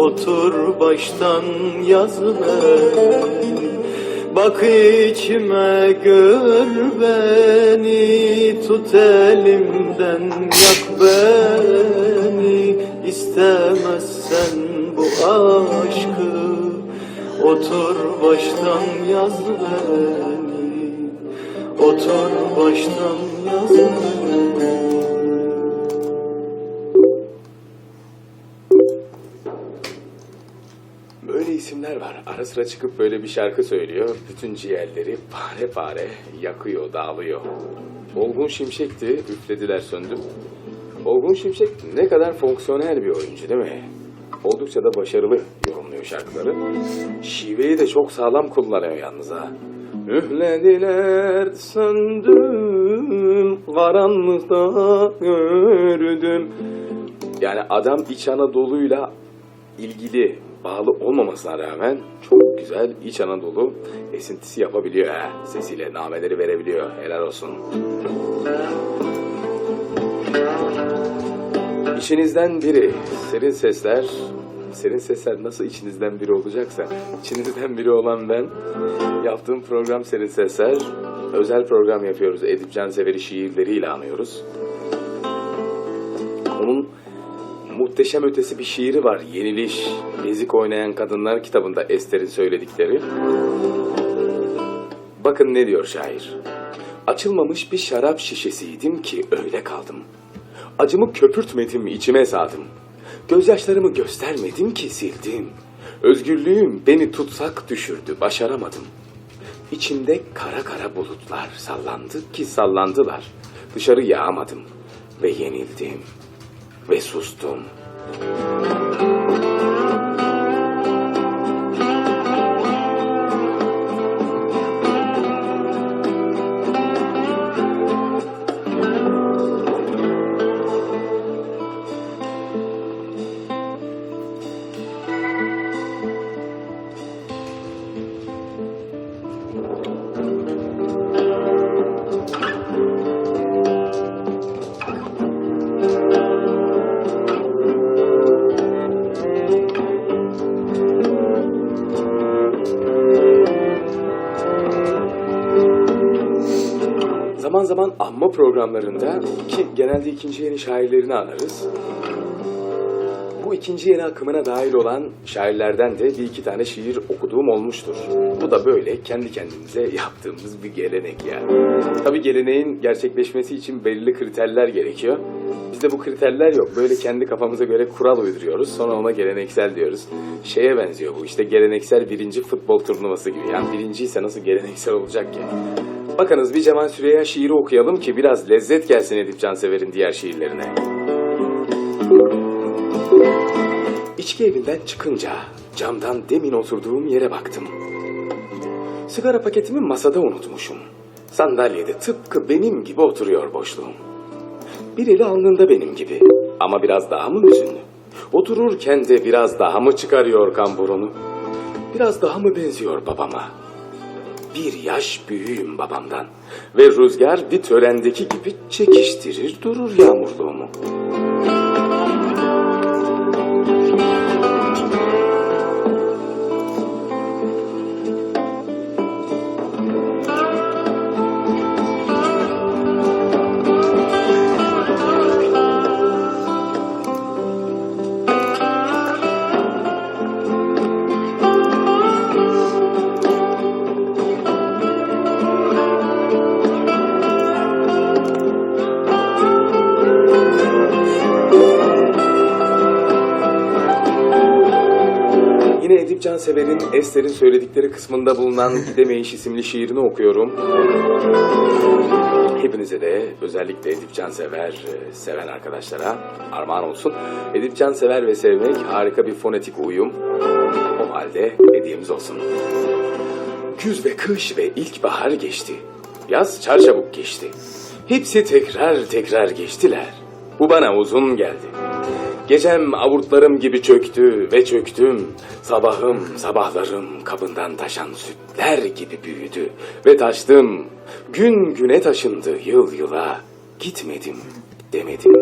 Otur baştan yazıver Bak içime gör beni. Tut elimden yak beni. İstemezsen bu aşkı. Otur baştan yaz beni Otur baştan yaz beni Böyle isimler var. Ara sıra çıkıp böyle bir şarkı söylüyor. Bütün ciğerleri pare pare yakıyor, dağılıyor. Olgun Şimşek'ti. Üflediler söndüm. Olgun Şimşek ne kadar fonksiyonel bir oyuncu değil mi? Oldukça da başarılı yorumluyor şarkıları. Şiveyi de çok sağlam kullanıyor yalnız ha. Üflediler söndüm, karanlıkta gördüm. Yani adam İç Anadolu'yla ilgili bağlı olmamasına rağmen çok güzel İç Anadolu esintisi yapabiliyor ha. Sesiyle nameleri verebiliyor. Helal olsun. İçinizden biri serin sesler serin sesler nasıl içinizden biri olacaksa içinizden biri olan ben yaptığım program serin sesler özel program yapıyoruz Edip Cansever'i şiirleriyle anıyoruz onun muhteşem ötesi bir şiiri var. Yeniliş, Ezik Oynayan Kadınlar kitabında Ester'in söyledikleri. Bakın ne diyor şair. Açılmamış bir şarap şişesiydim ki öyle kaldım. Acımı köpürtmedim içime sağdım. Gözyaşlarımı göstermedim ki sildim. Özgürlüğüm beni tutsak düşürdü, başaramadım. İçimde kara kara bulutlar sallandı ki sallandılar. Dışarı yağmadım ve yenildim ve Zaman anma programlarında ki genelde ikinci yeni şairlerini anarız. Bu ikinci yeni akımına dahil olan şairlerden de bir iki tane şiir okuduğum olmuştur. Bu da böyle kendi kendimize yaptığımız bir gelenek yani. Tabii geleneğin gerçekleşmesi için belirli kriterler gerekiyor. Bizde bu kriterler yok. Böyle kendi kafamıza göre kural uyduruyoruz. Sonra ona geleneksel diyoruz. Şeye benziyor bu işte geleneksel birinci futbol turnuvası gibi. Yani birinciyse nasıl geleneksel olacak ki? Bakınız bir Cemal Süreyya şiiri okuyalım ki biraz lezzet gelsin Edip Cansever'in diğer şiirlerine. İçki evinden çıkınca camdan demin oturduğum yere baktım. Sigara paketimi masada unutmuşum. Sandalyede tıpkı benim gibi oturuyor boşluğum. Bir eli alnında benim gibi ama biraz daha mı hüzünlü? Otururken de biraz daha mı çıkarıyor kamburunu? Biraz daha mı benziyor babama? Bir yaş büyüğüm babamdan ve rüzgar bir törendeki gibi çekiştirir durur yağmurluğumu. Cansever'in Ester'in söyledikleri kısmında bulunan Gidemeyiş isimli şiirini okuyorum. Hepinize de özellikle Edip Cansever e, seven arkadaşlara armağan olsun. Edip Cansever ve sevmek harika bir fonetik uyum. O halde hediyemiz olsun. Güz ve kış ve ilkbahar geçti. Yaz çarçabuk geçti. Hepsi tekrar tekrar geçtiler. Bu bana uzun geldi. Gecem avurtlarım gibi çöktü ve çöktüm. Sabahım sabahlarım kabından taşan sütler gibi büyüdü ve taştım. Gün güne taşındı yıl yıla. Gitmedim demedim.